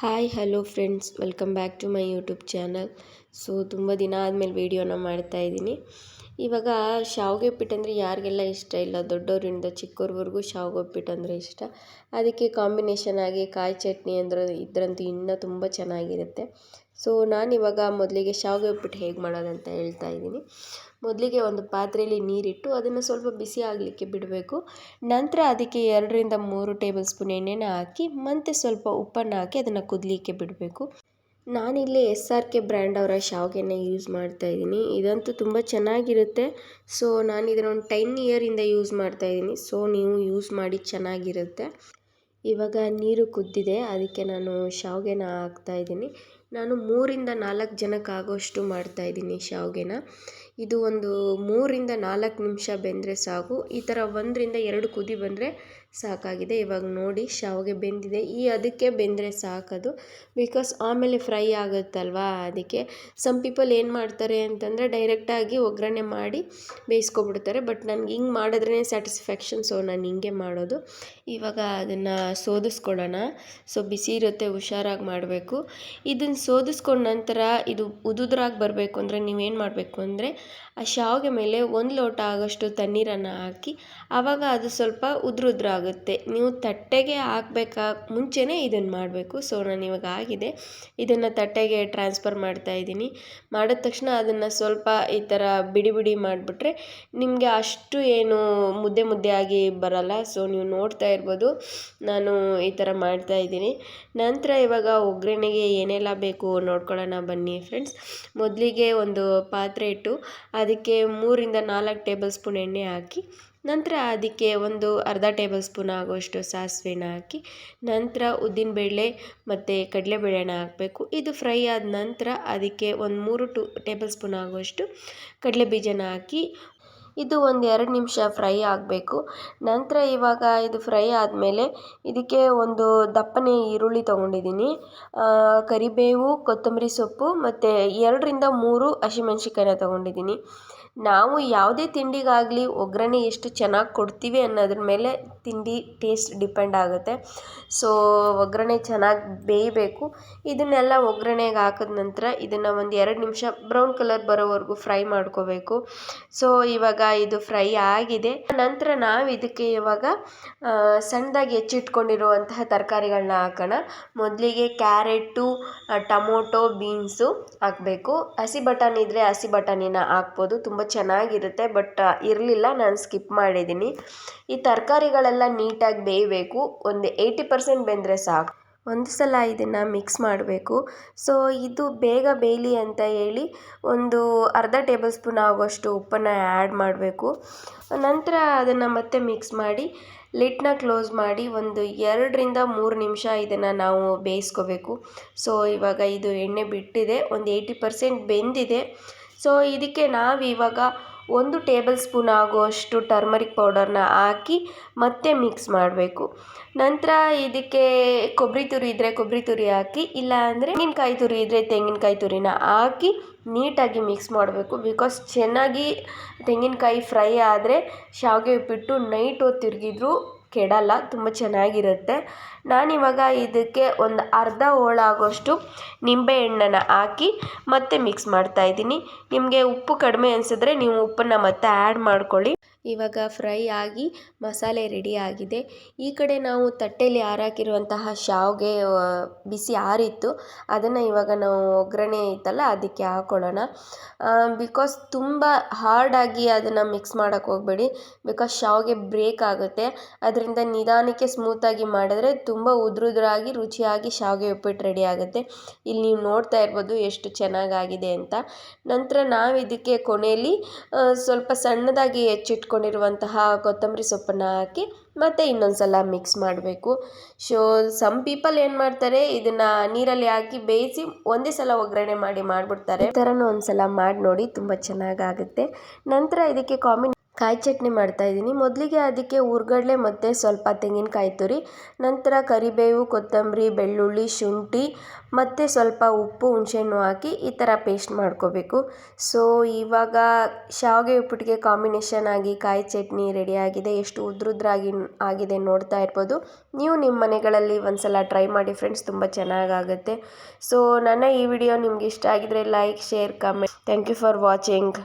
Hi hello friends welcome back to my YouTube channel so ತುಂಬ ದಿನ ಆದಮೇಲೆ ವೀಡಿಯೋನ ಮಾಡ್ತಾ ಇದ್ದೀನಿ. ಇವಾಗ ಶಾವಿಗೆ ಉಪ್ಪಿಟ್ಟು ಅಂದರೆ ಯಾರಿಗೆಲ್ಲ ಇಷ್ಟ ಇಲ್ಲ ದೊಡ್ಡವರಿಂದ ಚಿಕ್ಕವ್ರವರೆಗೂ ಶಾವಿಗೆ ಉಪ್ಪಿಟ್ಟು ಅಂದರೆ ಇಷ್ಟ. ಅದಕ್ಕೆ ಕಾಂಬಿನೇಷನ್ ಆಗಿ ಕಾಯಿ ಚಟ್ನಿ ಅಂದ್ರೆ ಇದ್ರಂತೂ ಇನ್ನೂ ತುಂಬ ಚೆನ್ನಾಗಿರುತ್ತೆ. ಸೊ ನಾನಿವಾಗ ಮೊದಲಿಗೆ ಶಾವಿಗೆ ಉಪ್ಪಿಟ್ಟು ಹೇಗೆ ಮಾಡೋದಂತ ಹೇಳ್ತಾ ಇದ್ದೀನಿ. ಮೊದಲಿಗೆ ಒಂದು ಪಾತ್ರೆಯಲ್ಲಿ ನೀರಿಟ್ಟು ಅದನ್ನು ಸ್ವಲ್ಪ ಬಿಸಿ ಆಗಲಿಕ್ಕೆ ಬಿಡಬೇಕು. ನಂತರ ಅದಕ್ಕೆ ಎರಡರಿಂದ ಮೂರು ಟೇಬಲ್ ಸ್ಪೂನ್ ಎಣ್ಣೆನ ಹಾಕಿ, ಮತ್ತೆ ಸ್ವಲ್ಪ ಉಪ್ಪನ್ನು ಹಾಕಿ ಅದನ್ನು ಕುದಲಿಕ್ಕೆ ಬಿಡಬೇಕು. ನಾನಿಲ್ಲಿ ಎಸ್ ಆರ್ ಕೆ ಬ್ರ್ಯಾಂಡ್ ಅವರ ಶಾವಿಗೆನ ಯೂಸ್ ಮಾಡ್ತಾ ಇದ್ದೀನಿ. ಇದಂತೂ ತುಂಬ ಚೆನ್ನಾಗಿರುತ್ತೆ. ಸೊ ನಾನು ಇದನ್ನು ಒಂದು ಟೆನ್ ಇಯರಿಂದ ಯೂಸ್ ಮಾಡ್ತಾ ಇದ್ದೀನಿ. ಸೊ ನೀವು ಯೂಸ್ ಮಾಡಿ ಚೆನ್ನಾಗಿರುತ್ತೆ. ಇವಾಗ ನೀರು ಕುದ್ದಿದೆ. ಅದಕ್ಕೆ ನಾನು ಶಾವಿಗೆನ ಹಾಕ್ತಾ ಇದ್ದೀನಿ. ನಾನು ಮೂರರಿಂದ ನಾಲ್ಕು ಜನಕ್ಕೆ ಆಗೋಷ್ಟು ಮಾಡ್ತಾಯಿದ್ದೀನಿ ಶಾವಿಗೆನ. ಇದು ಒಂದು ಮೂರರಿಂದ ನಾಲ್ಕು ನಿಮಿಷ ಬೆಂದರೆ ಸಾಕು. ಈ ಥರ ಒಂದರಿಂದ ಎರಡು ಕುದಿ ಬಂದರೆ ಸಾಕಾಗಿದೆ. ಇವಾಗ ನೋಡಿ, ಶಾವಿಗೆ ಬೆಂದಿದೆ. ಈ ಅದಕ್ಕೆ ಬೆಂದರೆ ಸಾಕದು. ಬಿಕಾಸ್ ಆಮೇಲೆ ಫ್ರೈ ಆಗುತ್ತಲ್ವಾ? ಅದಕ್ಕೆ ಸಮ್ ಪೀಪಲ್ ಏನು ಮಾಡ್ತಾರೆ ಅಂತಂದರೆ ಡೈರೆಕ್ಟಾಗಿ ಒಗ್ಗರಣೆ ಮಾಡಿ ಬೇಯಿಸ್ಕೊಬಿಡ್ತಾರೆ. ಬಟ್ ನನಗೆ ಹಿಂಗೆ ಮಾಡಿದ್ರೇ ಸ್ಯಾಟಿಸ್ಫ್ಯಾಕ್ಷನ್ ಸೊ ನಾನು ಹಿಂಗೆ ಮಾಡೋದು. ಇವಾಗ ಅದನ್ನು ಸೋದಿಸ್ಕೊಳ್ಳೋಣ ಸೊ ಬಿಸಿ ಇರುತ್ತೆ, ಹುಷಾರಾಗಿ ಮಾಡಬೇಕು. ಇದನ್ನು ಸೋದಿಸ್ಕೊಂಡ ನಂತರ ಇದು ಉದುದ್ರಾಗಿ ಬರಬೇಕು ಅಂದರೆ ನೀವೇನು ಮಾಡಬೇಕು ಅಂದರೆ ಆ ಶಾವಿಗೆ ಮೇಲೆ ಒಂದು ಲೋಟ ಆಗೋಷ್ಟು ತಣ್ಣೀರನ್ನು ಹಾಕಿ, ಆವಾಗ ಅದು ಸ್ವಲ್ಪ ಉದುರು ಆಗುತ್ತೆ. ನೀವು ತಟ್ಟೆಗೆ ಹಾಕ್ಬೇಕಾ, ಮುಂಚೆನೇ ಇದನ್ನು ಮಾಡಬೇಕು. ಸೊ ನಾನು ಇವಾಗ ಆಗಿದೆ. ಇದನ್ನು ತಟ್ಟೆಗೆ ಟ್ರಾನ್ಸ್ಫರ್ ಮಾಡ್ತಾ ಇದ್ದೀನಿ. ಮಾಡಿದ ತಕ್ಷಣ ಅದನ್ನು ಸ್ವಲ್ಪ ಈ ಥರ ಬಿಡಿ ಬಿಡಿ ಮಾಡಿಬಿಟ್ರೆ ನಿಮಗೆ ಅಷ್ಟು ಏನು ಮುದ್ದೆ ಮುದ್ದೆ ಆಗಿ ಬರಲ್ಲ. ಸೊ ನೀವು ನೋಡ್ತಾ ಇರ್ಬೋದು. ನಾನು ಈ ಥರ ಮಾಡ್ತಾ ಇದ್ದೀನಿ. ನಂತರ ಇವಾಗ ಒಗ್ಗರಣೆಗೆ ಏನೆಲ್ಲ ಬೇಕು ನೋಡ್ಕೊಳ್ಳೋಣ ಬನ್ನಿ ಫ್ರೆಂಡ್ಸ್ ಮೊದಲಿಗೆ ಒಂದು ಪಾತ್ರೆ ಇಟ್ಟು ಅದಕ್ಕೆ ಮೂರಿಂದ ನಾಲ್ಕು ಟೇಬಲ್ ಸ್ಪೂನ್ ಎಣ್ಣೆ ಹಾಕಿ, ನಂತರ ಅದಕ್ಕೆ ಒಂದು ಅರ್ಧ ಟೇಬಲ್ ಸ್ಪೂನ್ ಆಗುವಷ್ಟು ಸಾಸಿವೆನ ಹಾಕಿ, ನಂತರ ಉದ್ದಿನಬೇಳೆ ಮತ್ತು ಕಡಲೆಬೇಳೆನ ಹಾಕಬೇಕು. ಇದು ಫ್ರೈ ಆದ ನಂತರ ಅದಕ್ಕೆ ಒಂದು ಮೂರು ಟು ಟೇಬಲ್ ಸ್ಪೂನ್ ಆಗುವಷ್ಟು ಕಡಲೆ ಬೀಜನ ಹಾಕಿ ಇದು ಒಂದು ಎರಡು ನಿಮಿಷ ಫ್ರೈ ಆಗಬೇಕು. ನಂತರ ಇವಾಗ ಇದು ಫ್ರೈ ಆದಮೇಲೆ ಇದಕ್ಕೆ ಒಂದು ದಪ್ಪನೆ ಈರುಳ್ಳಿ ತೊಗೊಂಡಿದ್ದೀನಿ. ಕರಿಬೇವು, ಕೊತ್ತಂಬರಿ ಸೊಪ್ಪು ಮತ್ತು ಎರಡರಿಂದ ಮೂರು ಹಸಿಮೆಣ್ಸಿನ್ಕಾಯಿನ ತೊಗೊಂಡಿದ್ದೀನಿ. ನಾವು ಯಾವುದೇ ತಿಂಡಿಗಾಗಲಿ ಒಗ್ಗರಣೆ ಎಷ್ಟು ಚೆನ್ನಾಗಿ ಕೊಡ್ತೀವಿ ಅನ್ನೋದ್ರ ಮೇಲೆ ತಿಂಡಿ ಟೇಸ್ಟ್ ಡಿಪೆಂಡ್ ಆಗುತ್ತೆ. ಸೊ, ಒಗ್ಗರಣೆ ಚೆನ್ನಾಗಿ ಬೇಯಬೇಕು. ಇದನ್ನೆಲ್ಲ ಒಗ್ಗರಣೆಗೆ ಹಾಕಿದ ನಂತರ ಇದನ್ನು ಒಂದು ಎರಡು ನಿಮಿಷ ಬ್ರೌನ್ ಕಲರ್ ಬರೋವರೆಗೂ ಫ್ರೈ ಮಾಡ್ಕೋಬೇಕು. ಸೊ, ಇವಾಗ ಇದು ಫ್ರೈ ಆಗಿದೆ. ನಂತರ ನಾವು ಇದಕ್ಕೆ ಇವಾಗ ಸಣ್ಣದಾಗಿ ಹೆಚ್ಚಿಟ್ಕೊಂಡಿರುವಂತಹ ತರಕಾರಿಗಳನ್ನ ಹಾಕೋಣ. ಮೊದಲಿಗೆ ಕ್ಯಾರೆಟು, ಟೊಮೊಟೊ, ಬೀನ್ಸು ಹಾಕಬೇಕು. ಹಸಿ ಬಟಾಣಿ ಇದ್ದರೆ ಹಸಿ ಬಟಾಣಿನ ಹಾಕ್ಬೋದು. ತುಂಬ ಚೆನ್ನಾಗಿರುತ್ತೆ, ಬಟ್ ಇರಲಿಲ್ಲ, ನಾನು ಸ್ಕಿಪ್ ಮಾಡಿದ್ದೀನಿ ಈ ತರಕಾರಿಗಳೆಲ್ಲ ನೀಟಾಗಿ ಬೇಯಬೇಕು. ಒಂದು ಏಯ್ಟಿ ಪರ್ಸೆಂಟ್ ಬೆಂದರೆ ಸಾಕು. ಒಂದು ಸಲ ಇದನ್ನು ಮಿಕ್ಸ್ ಮಾಡಬೇಕು. ಸೊ ಇದು ಬೇಗ ಬೇಯಲಿ ಅಂತ ಹೇಳಿ ಒಂದು ಅರ್ಧ ಟೇಬಲ್ ಸ್ಪೂನ್ ಆಗುವಷ್ಟು ಉಪ್ಪನ್ನು ಆ್ಯಡ್ ಮಾಡಬೇಕು. ನಂತರ ಅದನ್ನು ಮತ್ತೆ ಮಿಕ್ಸ್ ಮಾಡಿ ಲಿಟ್ನ ಕ್ಲೋಸ್ ಮಾಡಿ ಒಂದು ಎರಡರಿಂದ ಮೂರು ನಿಮಿಷ ಇದನ್ನು ನಾವು ಬೇಯಿಸ್ಕೋಬೇಕು. ಸೊ ಇವಾಗ ಇದು ಎಣ್ಣೆ ಬಿಟ್ಟಿದೆ. ಒಂದು ಏಯ್ಟಿ ಪರ್ಸೆಂಟ್ ಬೆಂದಿದೆ. ಸೊ ಇದಕ್ಕೆ ನಾವು ಇವಾಗ ಒಂದು ಟೇಬಲ್ ಸ್ಪೂನ್ ಆಗುವಷ್ಟು ಟರ್ಮರಿಕ್ ಪೌಡರ್ನ ಹಾಕಿ ಮತ್ತೆ ಮಿಕ್ಸ್ ಮಾಡಬೇಕು. ನಂತರ ಇದಕ್ಕೆ ಕೊಬ್ಬರಿ ತುರಿ ಇದ್ದರೆ ಕೊಬ್ಬರಿ ತುರಿ ಹಾಕಿ ಇಲ್ಲ ಅಂದರೆ ತೆಂಗಿನಕಾಯಿ ತುರಿ ಇದ್ದರೆ ತೆಂಗಿನಕಾಯಿ ತುರಿನ ಹಾಕಿ ನೀಟಾಗಿ ಮಿಕ್ಸ್ ಮಾಡಬೇಕು. ಬಿಕಾಸ್ ಚೆನ್ನಾಗಿ ತೆಂಗಿನಕಾಯಿ ಫ್ರೈ ಆದರೆ ಶಾವಿಗೆ ಉಪ್ಪಿಟ್ಟು ನೈಟ್ ಹೊತ್ತು ತಿರುಗಿದ್ರು ಕೆಡಲ್ಲ, ತುಂಬ ಚೆನ್ನಾಗಿರುತ್ತೆ. ನಾನಿವಾಗ ಇದಕ್ಕೆ ಒಂದು ಅರ್ಧ ಹೋಳಾಗೋಷ್ಟು ನಿಂಬೆಹಣ್ಣನ್ನ ಹಾಕಿ ಮತ್ತೆ ಮಿಕ್ಸ್ ಮಾಡ್ತಾಯಿದ್ದೀನಿ ನಿಮಗೆ ಉಪ್ಪು ಕಡಿಮೆ ಅನಿಸಿದ್ರೆ ನೀವು ಉಪ್ಪನ್ನು ಮತ್ತೆ ಆ್ಯಡ್ ಮಾಡ್ಕೊಳ್ಳಿ. ಇವಾಗ ಫ್ರೈ ಆಗಿ ಮಸಾಲೆ ರೆಡಿ ಆಗಿದೆ. ಈ ಕಡೆ ನಾವು ತಟ್ಟೆಯಲ್ಲಿ ಆರಾಕಿರುವಂತಹ ಶಾವಿಗೆ ಬಿಸಿ ಆರಿತ್ತು ಅದನ್ನು ಇವಾಗ ನಾವು ಒಗ್ಗರಣೆ ಇತ್ತಲ್ಲ ಅದಕ್ಕೆ ಹಾಕ್ಕೊಳ್ಳೋಣ ಬಿಕಾಸ್ ತುಂಬ ಹಾರ್ಡಾಗಿ ಅದನ್ನು ಮಿಕ್ಸ್ ಮಾಡೋಕ್ಕೆ ಹೋಗಬೇಡಿ. ಬಿಕಾಸ್ ಶಾವಿಗೆ ಬ್ರೇಕ್ ಆಗುತ್ತೆ. ಅದರಿಂದ ನಿಧಾನಕ್ಕೆ ಸ್ಮೂತಾಗಿ ಮಾಡಿದ್ರೆ ತುಂಬ ಉದ್ರುದ್ರಾಗಿ, ರುಚಿಯಾಗಿ ಶಾವಿಗೆ ಉಪ್ಪಿಟ್ಟು ರೆಡಿ ಆಗುತ್ತೆ. ಇಲ್ಲಿ ನೀವು ನೋಡ್ತಾ ಇರ್ಬೋದು ಎಷ್ಟು ಚೆನ್ನಾಗಾಗಿದೆ ಅಂತ. ನಂತರ ನಾವು ಇದಕ್ಕೆ ಕೊನೆಯಲ್ಲಿ ಸ್ವಲ್ಪ ಸಣ್ಣದಾಗಿ ಹೆಚ್ಚಿಟ್ಕೊಂಡಿರುವಂತಹ ಕೊತ್ತಂಬರಿ ಸೊಪ್ಪನ್ನು ಹಾಕಿ, ಮತ್ತು ಇನ್ನೊಂದು ಸಲ ಮಿಕ್ಸ್ ಮಾಡಬೇಕು. ಸೊ ಸಮ್ ಪೀಪಲ್ ಏನು ಮಾಡ್ತಾರೆ, ಇದನ್ನು ನೀರಲ್ಲಿ ಹಾಕಿ ಬೇಯಿಸಿ ಒಂದೇ ಸಲ ಒಗ್ಗರಣೆ ಮಾಡಿ ಮಾಡಿಬಿಡ್ತಾರೆ. ಈ ಥರನೂ ಒಂದು ಸಲ ಮಾಡಿ ನೋಡಿ, ತುಂಬ ಚೆನ್ನಾಗಾಗುತ್ತೆ. ನಂತರ ಇದಕ್ಕೆ ಕಾಂಬಿನ್ ಕಾಯಿ ಚಟ್ನಿ ಮಾಡ್ತಾ ಇದ್ದೀನಿ. ಮೊದಲಿಗೆ ಅದಕ್ಕೆ ಹುರ್ಗಡ್ಲೆ ಮತ್ತು ಸ್ವಲ್ಪ ತೆಂಗಿನಕಾಯಿ ತುರಿ, ನಂತರ ಕರಿಬೇವು, ಕೊತ್ತಂಬರಿ, ಬೆಳ್ಳುಳ್ಳಿ, ಶುಂಠಿ, ಮತ್ತು ಸ್ವಲ್ಪ ಉಪ್ಪು, ಹುಣಸೆಹಣ್ಣು ಹಾಕಿ ಈ ಥರ ಪೇಸ್ಟ್ ಮಾಡ್ಕೋಬೇಕು. ಸೊ ಇವಾಗ ಶಾವಿಗೆ ಉಪ್ಪಿಟ್ಟಿಗೆ ಕಾಂಬಿನೇಷನ್ ಆಗಿ ಕಾಯಿ ಚಟ್ನಿ ರೆಡಿಯಾಗಿದೆ ಎಷ್ಟು ಉದ್ರುದ್ರಾಗಿ ಆಗಿದೆ ನೋಡ್ತಾ ಇರ್ಬೋದು. ನೀವು ನಿಮ್ಮ ಮನೆಗಳಲ್ಲಿ ಒಂದ್ಸಲ ಟ್ರೈ ಮಾಡಿ ಫ್ರೆಂಡ್ಸ್ ತುಂಬ ಚೆನ್ನಾಗಾಗುತ್ತೆ. ಸೊ ನನ್ನ ಈ ವಿಡಿಯೋ ನಿಮ್ಗೆ ಇಷ್ಟ ಆಗಿದ್ರೆ like share comment thank you for watching